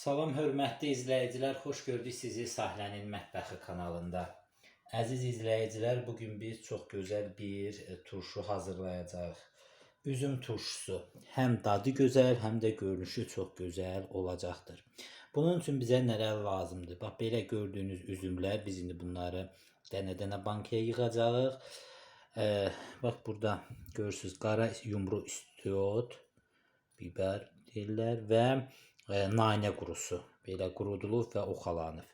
Salam hörmətli izləyicilər, xoş gördük sizi Sahlənin Mətbəxi kanalında. Əziz izləyicilər, bu gün biz çox gözəl bir e, turşu hazırlayacağıq. Üzüm turşusu. Həm dadı gözəl, həm də görünüşü çox gözəl olacaqdır. Bunun üçün bizə nələr lazımdır? Bax belə gördüyünüz üzümlər, biz indi bunları dənə-dənə bankaya yığacağıq. E, bax burada görürsüz qara yumru istiot, biber deyirlər və e, nanə qurusu belə qurudulub və oxalanıb.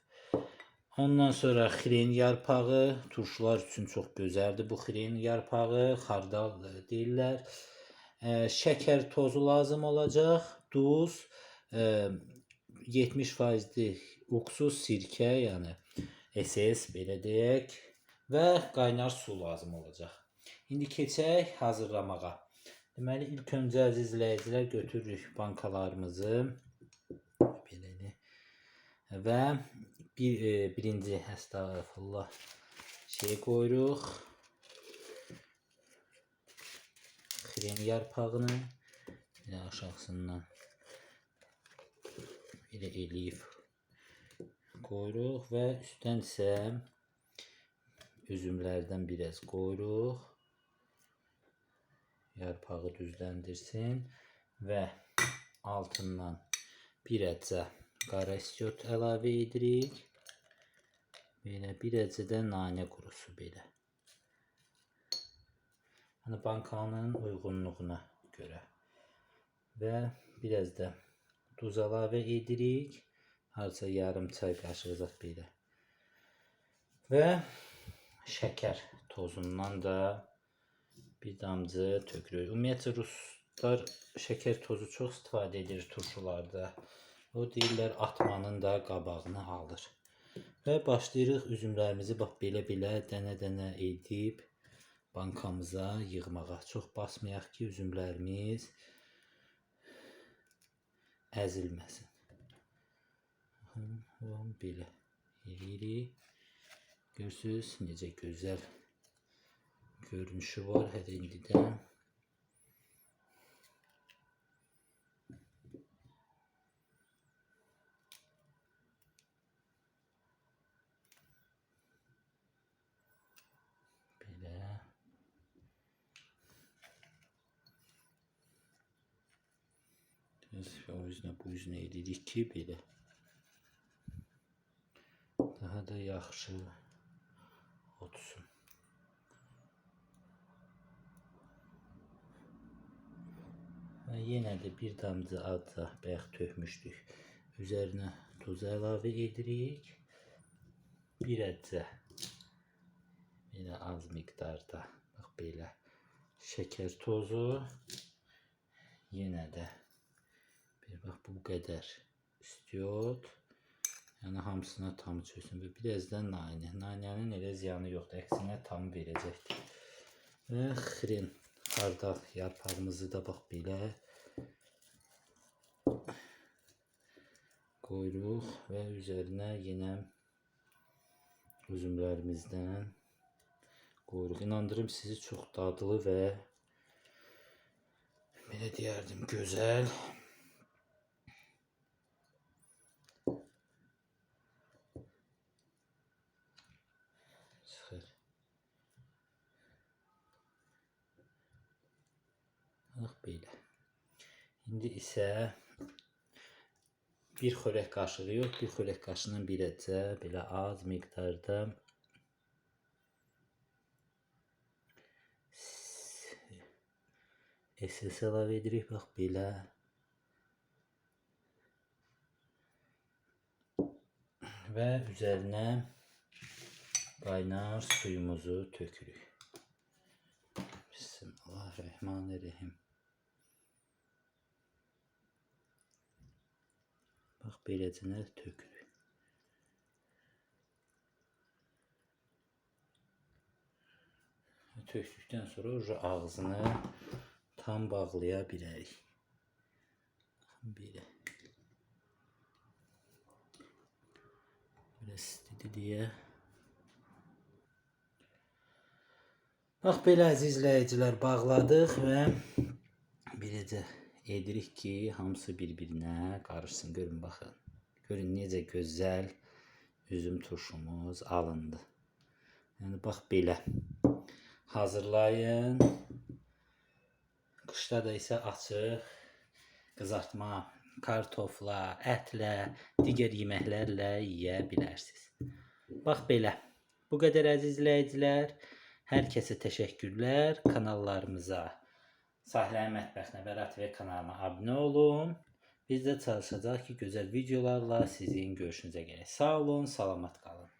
Ondan sonra xirin yarpağı turşular üçün çox gözəldir bu xirin yarpağı, xardal deyirlər. E, şəkər tozu lazım olacaq, duz, e, 70%lik uksuz sirkə, yəni SS belə deyək və qaynar su lazım olacaq. İndi keçək hazırlamağa. Deməli ilk öncə əziz izləyicilər götürürük bankalarımızı və bir e, birinci əstəğfurullah şey qoyuruq. Xren yarpağını belə aşağısından belə eləyib qoyuruq və üstdən isə üzümlərdən biraz qoyuruq. Yarpağı düzləndirsin və altından bir əcə qara istiot əlavə edirik. Belə bir əcə də nanə qurusu belə. Yəni bankanın uyğunluğuna görə. Və biraz da duz əlavə edirik. Harca yarım çay qaşığı belə. Və şəkər tozundan da bir damcı tökürük. Ümumiyyətlə ruslar şəkər tozu çox istifadə edir turşularda. O deyirlər atmanın da qabağını alır. Və başlayırıq üzümlərimizi bax belə-belə dənə-dənə edib bankamıza yığmağa. Çox basmayaq ki, üzümlərimiz əzilməsin. Baxın, belə eləyirik. Görürsüz necə gözəl görünüşü var hər indidən. Belə. Biz o yüzden bu yüzünə edirik ki, belə daha da yaxşı otsun. Və yenə də bir damcı adca bayaq tökmüşdük. Üzərinə tuz əlavə edirik. Bir əcə belə az miqdarda bax belə şəkər tozu yenə də bax bu qədər istiot yəni hamısına tam çöksün və biraz da nanə. Nanənin elə ziyanı yoxdur, əksinə tam verəcəkdir. Və xirin xardal yarpağımızı da bax belə qoyuruq və üzərinə yenə üzümlərimizdən qoyuruq. İnandırım sizi çox dadlı və belə deyərdim gözəl çıxır. Bax belə. İndi isə bir xörək qaşığı yox, bir xörək qaşığının bir əcə belə az miqdarda SS əlavə edirik bax belə. Və üzərinə qaynar suyumuzu tökürük. Bismillahirrahmanirrahim. Bax beləcənə tökürük. Tökdükdən sonra ağzını tam bağlaya bilərik. Belə. Biraz istedi deyə. Bax belə əziz izləyicilər bağladıq və beləcə edirik ki, hamısı bir-birinə qarışsın. Görün baxın. Görün necə gözəl üzüm turşumuz alındı. Yəni bax belə. Hazırlayın. Qışda da isə açıq qızartma, kartofla, ətlə, digər yeməklərlə yeyə bilərsiniz. Bax belə. Bu qədər əziz izləyicilər. Hər kəsə təşəkkürlər. Kanallarımıza Sahlənin Mətbəxinə və Ratve kanalıma abunə olun. Biz də çalışacağıq ki, gözəl videolarla sizin görüşünüzə gələk. Sağ olun, salamat qalın.